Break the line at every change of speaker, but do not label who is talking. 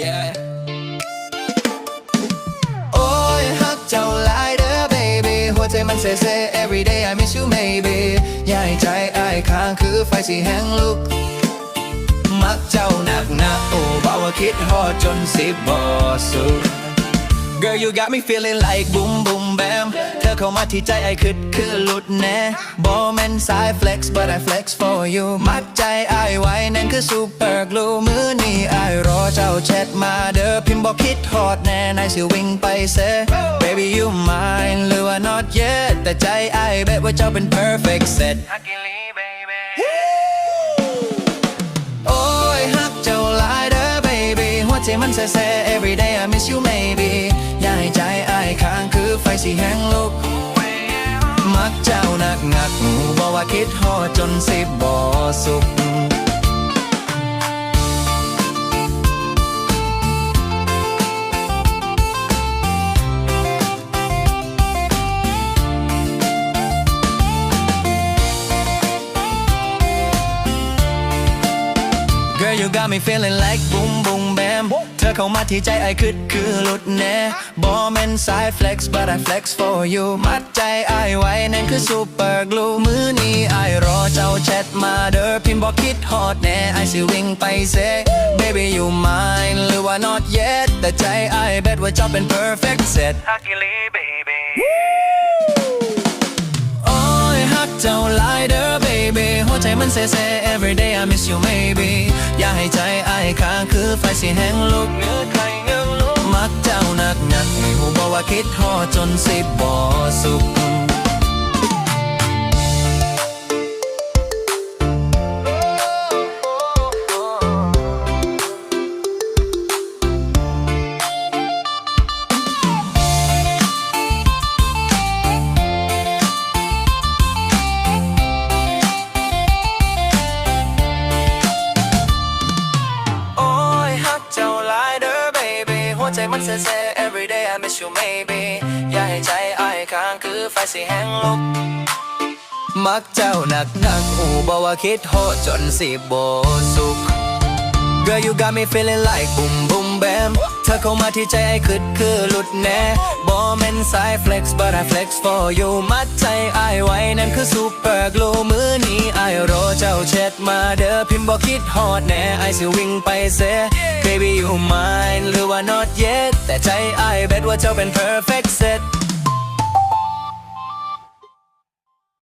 Yeah โอ้ยฮักเจ้าหลายเด้อ baby หัวใจมันเซ่เซ่ every day I miss you maybe อย่าให้ใจอ้ายค้างคือไฟสีแห้งลุก มักเจ้าหนักหนักโอ้บอกว่าคิดฮอดจนสิบบ่สุด Girl you got me feeling like boom boom bam เธอเข้ามาที่ใจไอ้คิดคือหลุดแน่บอแมนสาย flex but I flex for you มัดใจไอ้ไว้นั่นคือ super glue มือนี้ไอ้รอเจ้าแชทมาเด้อพิมพ์บอกคิดฮอดแน่นายสิวิ่งไปเซ Baby you mine หรือว่า not yet แต่ใจไอ้แบบว่าเจ้าเป็น perfect set โอ้ยฮักเจ้าหลายเด้อ baby หัวใจมันแซ่ every day I miss you maybe สีแห้งลุก มักเจ้าหนักหนักบอกว่าคิดหอจนสิบบ่สุข you got me feeling like boom boom bam เธอเข้ามาที่ใจไอ้คิดคือหลุดแน่บอแมนสาย flex but I flex for you มัดใจไอ้ไว้นั่นคือ super glue มือนี้ไอ้รอเจ้าแชทมาเด้อพิมพ์บอกคิดฮอดแน่ไอ้สิวิ่งไปเซ baby you mine หรือว่า not yet แต่ใจไอ้ bet ว่าเจ้าเป็น perfect set โมันเซ่เซ่ every day I miss you maybe อย่าให้ใจไอ้ายค้างคือไฟสีแห้งลุกเนื้อใครเงื้อลุกมักเจ้าหนักหนักให้หูบอกว่าคิดฮอดจนสิบบ่สุข ใจมันเซ่เซ่ every day I miss you maybe อย่าให้ใจอ้ายค้างคือไฟสีแห้งลุก มักเจ้าหนักหนักอูบอกว่าคิดโหจนสิบโบสุข Girl you got me feeling like boom boom แบม เธอเข้ามาที่ใจไอ้คึดคือหลุดแน่บอแมนสาย flex but I flex for you มัดใจไอ้ไว้นั่นคือซูเปอร์กลูมือนี้ไอ้รอเจ้าเช็ดมาเด้อพิมพ์บอกคิดฮอดแน่ไอ้สิวิ่งไปเซ Baby you mine หรือว่า not yet แต่ใจไอ้าย bet ว่าเจ้าเป็น perfect set